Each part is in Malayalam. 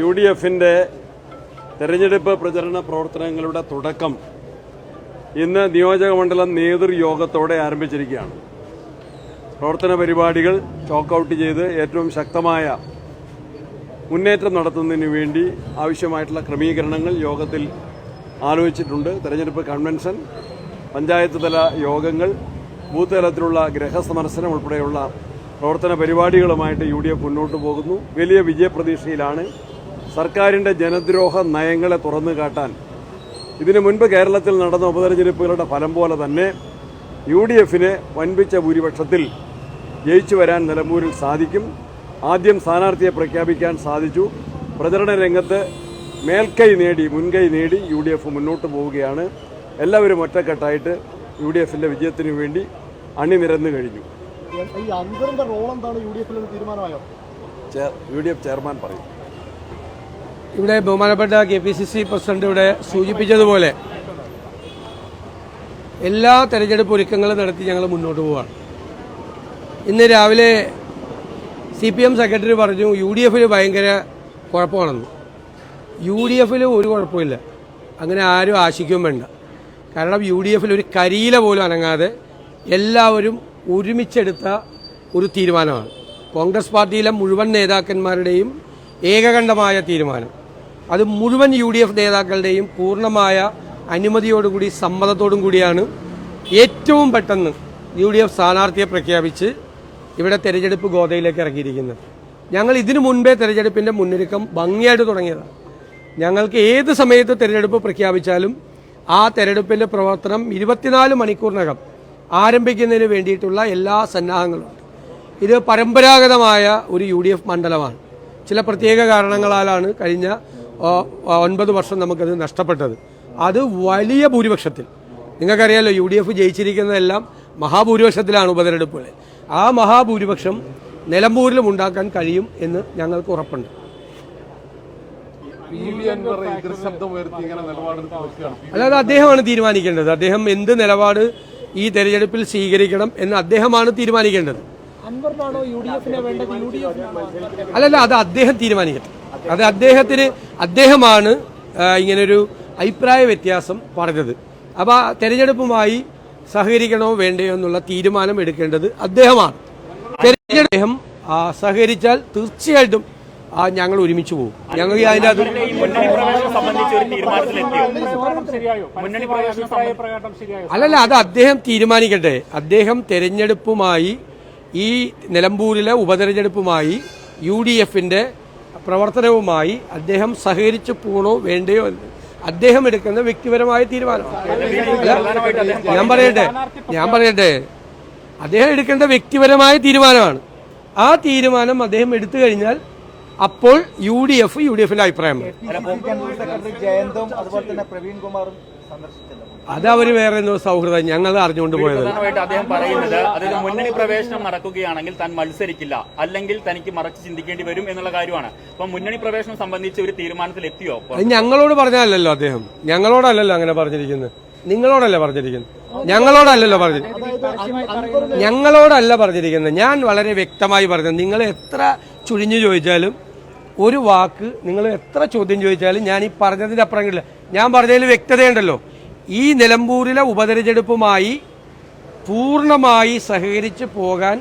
യു ഡി എഫിന്റെ തെരഞ്ഞെടുപ്പ് പ്രചരണ പ്രവർത്തനങ്ങളുടെ തുടക്കം ഇന്ന് നിയോജകമണ്ഡലം നേതൃയോഗത്തോടെ ആരംഭിച്ചിരിക്കുകയാണ്. പ്രവർത്തന പരിപാടികൾ ചോക്കൌട്ട് ചെയ്ത് ഏറ്റവും ശക്തമായ മുന്നേറ്റം നടത്തുന്നതിന് വേണ്ടി ആവശ്യമായിട്ടുള്ള ക്രമീകരണങ്ങൾ യോഗത്തിൽ ആലോചിച്ചിട്ടുണ്ട്. തെരഞ്ഞെടുപ്പ് കൺവെൻഷൻ പഞ്ചായത്ത് തല യോഗങ്ങൾ ബൂത്ത് തലത്തിലുള്ള ഗ്രഹസമർശനം ഉൾപ്പെടെയുള്ള പ്രവർത്തന പരിപാടികളുമായിട്ട് യു മുന്നോട്ട് പോകുന്നു. വലിയ വിജയപ്രതീക്ഷയിലാണ് സർക്കാരിന്റെ ജനദ്രോഹ നയങ്ങളെ തുറന്നു കാട്ടാൻ ഇതിനു മുൻപ് കേരളത്തിൽ നടന്ന ഉപതെരഞ്ഞെടുപ്പുകളുടെ ഫലം പോലെ തന്നെ യു ഡി എഫിന് വൻപിച്ച ഭൂരിപക്ഷത്തിൽ ജയിച്ചു വരാൻ നിലമ്പൂരിൽ സാധിക്കും. ആദ്യം സ്ഥാനാർത്ഥിയെ പ്രഖ്യാപിക്കാൻ സാധിച്ചു. പ്രചരണ രംഗത്ത് മേൽക്കൈ നേടി മുൻകൈ നേടി യു ഡി എഫ് മുന്നോട്ട് പോവുകയാണ്. എല്ലാവരും ഒറ്റക്കെട്ടായിട്ട് യു ഡി എഫിന്റെ വിജയത്തിനു വേണ്ടി അണിനിരന്നു കഴിഞ്ഞു. ഈ അൻവറിന്റെ റോൾ എന്താണ്? യു ഡി എഫിൽ തീരുമാനമായോ? യു ഡി എഫ് ചെയർമാൻ പറയും. ഇവിടെ ബഹുമാനപ്പെട്ട K P C C president ഇവിടെ സൂചിപ്പിച്ചതുപോലെ എല്ലാ തെരഞ്ഞെടുപ്പ് ഒരുക്കങ്ങളും നടത്തി ഞങ്ങൾ മുന്നോട്ട് പോവാണ്. ഇന്ന് രാവിലെ സി പി എം സെക്രട്ടറി പറഞ്ഞു യു ഡി എഫിൽ ഭയങ്കര കുഴപ്പമാണെന്ന്. യു ഡി എഫിൽ ഒരു കുഴപ്പമില്ല. അങ്ങനെ ആരും ആശിക്കുകയും വേണ്ട. കാരണം യു ഡി എഫിൽ ഒരു കരിയില പോലും അനങ്ങാതെ എല്ലാവരും ഒരുമിച്ചെടുത്ത ഒരു തീരുമാനമാണ്. കോൺഗ്രസ് പാർട്ടിയിലെ മുഴുവൻ നേതാക്കന്മാരുടെയും ഏകകണ്ഠമായ തീരുമാനം. അത് മുഴുവൻ യു ഡി എഫ് നേതാക്കളുടെയും പൂർണമായ അനുമതിയോടുകൂടി സമ്മതത്തോടും കൂടിയാണ് ഏറ്റവും പെട്ടെന്ന് യു ഡി എഫ് സ്ഥാനാർത്ഥിയെ പ്രഖ്യാപിച്ച് ഇവിടെ തെരഞ്ഞെടുപ്പ് ഗോതയിലേക്ക് ഇറങ്ങിയിരിക്കുന്നത്. ഞങ്ങൾ ഇതിനു മുൻപേ തെരഞ്ഞെടുപ്പിന്റെ മുന്നൊരുക്കം ഭംഗിയായിട്ട് തുടങ്ങിയതാണ്. ഞങ്ങൾക്ക് ഏത് സമയത്ത് തെരഞ്ഞെടുപ്പ് പ്രഖ്യാപിച്ചാലും ആ തെരഞ്ഞെടുപ്പിന്റെ പ്രവർത്തനം ഇരുപത്തിനാല് മണിക്കൂറിനകം ആരംഭിക്കുന്നതിന് വേണ്ടിയിട്ടുള്ള എല്ലാ സന്നാഹങ്ങളും ഇത് പരമ്പരാഗതമായ ഒരു യു മണ്ഡലമാണ്. ചില പ്രത്യേക കാരണങ്ങളാലാണ് കഴിഞ്ഞ ഒൻപത് വർഷം നമുക്കത് നഷ്ടപ്പെട്ടത്. അത് വലിയ ഭൂരിപക്ഷത്തിൽ. നിങ്ങൾക്കറിയാലോ യു ഡി എഫ് ജയിച്ചിരിക്കുന്നതെല്ലാം മഹാഭൂരിപക്ഷത്തിലാണ് ഉപതെരഞ്ഞെടുപ്പുകൾ ആ മഹാഭൂരിപക്ഷം നിലമ്പൂരിലും ഉണ്ടാക്കാൻ കഴിയും എന്ന് ഞങ്ങൾക്ക് ഉറപ്പുണ്ട്. അല്ലാതെ അദ്ദേഹമാണ് തീരുമാനിക്കേണ്ടത്. അദ്ദേഹം എന്ത് നിലപാട് ഈ തെരഞ്ഞെടുപ്പിൽ സ്വീകരിക്കണം എന്ന് അദ്ദേഹമാണ് തീരുമാനിക്കേണ്ടത്. അല്ലല്ല അത് അദ്ദേഹം തീരുമാനിക്കട്ടെ. അത് അദ്ദേഹത്തിന് അദ്ദേഹമാണ് ഇങ്ങനൊരു അഭിപ്രായ വ്യത്യാസം പറഞ്ഞത്. അപ്പോൾ ആ തെരഞ്ഞെടുപ്പുമായി സഹകരിക്കണോ വേണ്ടയോ എന്നുള്ള തീരുമാനം എടുക്കേണ്ടത് അദ്ദേഹമാണ്. അദ്ദേഹം സഹകരിച്ചാൽ തീർച്ചയായിട്ടും ആ, ഞങ്ങൾ ഒരുമിച്ച് പോകും. ഞങ്ങൾ അതിന്റെ അത് അല്ലല്ല അത് അദ്ദേഹം തീരുമാനിക്കട്ടെ. അദ്ദേഹം തെരഞ്ഞെടുപ്പുമായി ഈ നിലമ്പൂരിലെ ഉപതെരഞ്ഞെടുപ്പുമായി യു ഡി എഫിന്റെ പ്രവർത്തനവുമായി അദ്ദേഹം സഹകരിച്ച് പോണോ വേണ്ടയോ എന്ന്. അദ്ദേഹം എടുക്കുന്ന വ്യക്തിപരമായ തീരുമാനമാണ് ഞാൻ പറയട്ടെ ഞാൻ പറയട്ടെ. അദ്ദേഹം എടുക്കേണ്ട വ്യക്തിപരമായ തീരുമാനമാണ്. ആ തീരുമാനം അദ്ദേഹം എടുത്തു കഴിഞ്ഞാൽ അപ്പോൾ U D F U D എഫിന്റെ അഭിപ്രായമാണ് അതുപോലെ തന്നെ അത് അവർ വേറെ എന്തോ സൗഹൃദം. ഞങ്ങൾ അറിഞ്ഞുകൊണ്ട് പോയത് അദ്ദേഹം പറയുന്നത് അതായത് മുന്നണി പ്രവേശനം നടക്കുകയാണെങ്കിൽ താൻ മത്സരിക്കില്ല. അല്ലെങ്കിൽ തനിക്ക് മറച്ച് ചിന്തിക്കേണ്ടി വരും എന്നുള്ള കാര്യമാണ്. അപ്പൊ മുന്നണി പ്രവേശനം സംബന്ധിച്ച് ഒരു തീരുമാനത്തിൽ എത്തിയോ? ഞങ്ങളോട് പറഞ്ഞല്ലോ അദ്ദേഹം. ഞങ്ങളോടല്ലല്ലോ അങ്ങനെ പറഞ്ഞിരിക്കുന്നത്. നിങ്ങളോടല്ല പറഞ്ഞിരിക്കുന്നത്? ഞങ്ങളോടല്ലല്ലോ പറഞ്ഞു ഞങ്ങളോടല്ല പറഞ്ഞിരിക്കുന്നത്. ഞാൻ വളരെ വ്യക്തമായി പറഞ്ഞത് നിങ്ങൾ എത്ര ചുഴിഞ്ഞു ചോദിച്ചാലും ഒരു വാക്ക് നിങ്ങൾ എത്ര ചോദ്യം ചോദിച്ചാലും ഞാൻ ഈ പറഞ്ഞതിന്റെ കിട്ടില്ല ഞാൻ പറഞ്ഞതിൽ വ്യക്തതയുണ്ടല്ലോ. ഈ നിലമ്പൂരിലെ ഉപതെരഞ്ഞെടുപ്പുമായി പൂർണമായി സഹകരിച്ച് പോകാൻ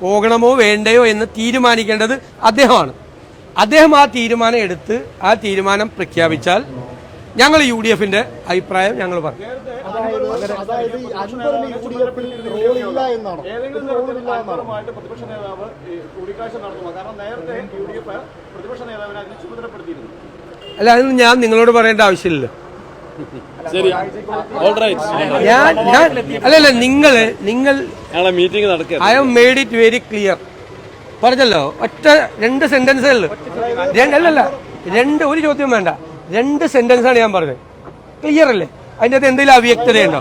പോകണമോ വേണ്ടയോ എന്ന് തീരുമാനിക്കേണ്ടത് അദ്ദേഹമാണ്. അദ്ദേഹം ആ തീരുമാനം എടുത്ത് ആ തീരുമാനം പ്രഖ്യാപിച്ചാൽ ഞങ്ങൾ യു ഡി എഫിന്റെ അഭിപ്രായം ഞങ്ങൾ പറഞ്ഞു അല്ല അതൊന്നും ഞാൻ നിങ്ങളോട് പറയേണ്ട ആവശ്യമില്ല ശരി. ഞാൻ ഞാൻ അല്ലല്ല നിങ്ങൾ നിങ്ങൾ മീറ്റിംഗ് നടക്കുക I have made it very clear പറഞ്ഞല്ലോ? ഒറ്റ രണ്ട് സെന്റൻസേ ഉള്ളു. അല്ലല്ല രണ്ട് ഒരു ചോദ്യം വേണ്ട. രണ്ട് സെന്റൻസ് ആണ് ഞാൻ പറഞ്ഞത്. ക്ലിയർ അല്ലേ? അതിന്റെ അകത്ത് എന്തെങ്കിലും അവ്യക്തതയുണ്ടോ?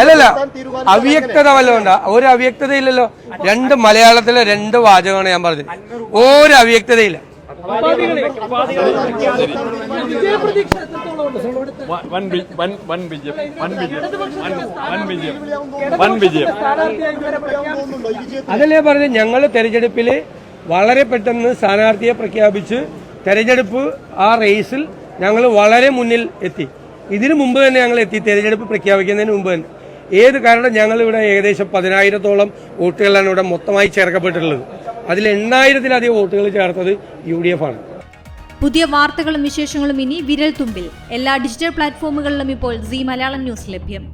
അല്ലല്ല അവ്യക്തത വല്ലതും ഉണ്ടോ ഒരു അവ്യക്തതയില്ലല്ലോ. രണ്ട് മലയാളത്തിലെ രണ്ട് വാചകമാണ് ഞാൻ പറഞ്ഞത്. ഒരു അവ്യക്തതയില്ല. വൻ വി- വൻ- വൻ വിജയം വൻ വിജയം വൻ- വൻ വിജയം വൻ വിജയം അതല്ലേ പറഞ്ഞത്? ഞങ്ങൾ തെരഞ്ഞെടുപ്പിൽ വളരെ പെട്ടെന്ന് സ്ഥാനാർത്ഥിയെ പ്രഖ്യാപിച്ച് തെരഞ്ഞെടുപ്പ് ആ റേസിൽ ഞങ്ങൾ വളരെ മുന്നിൽ എത്തി. ഇതിനു മുമ്പ് തന്നെ ഞങ്ങൾ എത്തി തെരഞ്ഞെടുപ്പ് പ്രഖ്യാപിക്കുന്നതിന് മുമ്പ് തന്നെ. ഏത് കാരണം? ഞങ്ങൾ ഇവിടെ ഏകദേശം പതിനായിരത്തോളം വോട്ടുകളാണ് ഇവിടെ മൊത്തമായി ചേർക്കപ്പെട്ടിട്ടുള്ളത്. അതിൽ എണ്ണായിരത്തിലധികം വോട്ടുകൾ ചേർത്തത് യു ഡി എഫ് ആണ്. പുതിയ വാർത്തകളും വിശേഷങ്ങളും ഇനി വിരൽ തുമ്പിൽ. എല്ലാ ഡിജിറ്റൽ പ്ലാറ്റ്ഫോമുകളിലും ഇപ്പോൾ സി മലയാളം ന്യൂസ് ലഭ്യം.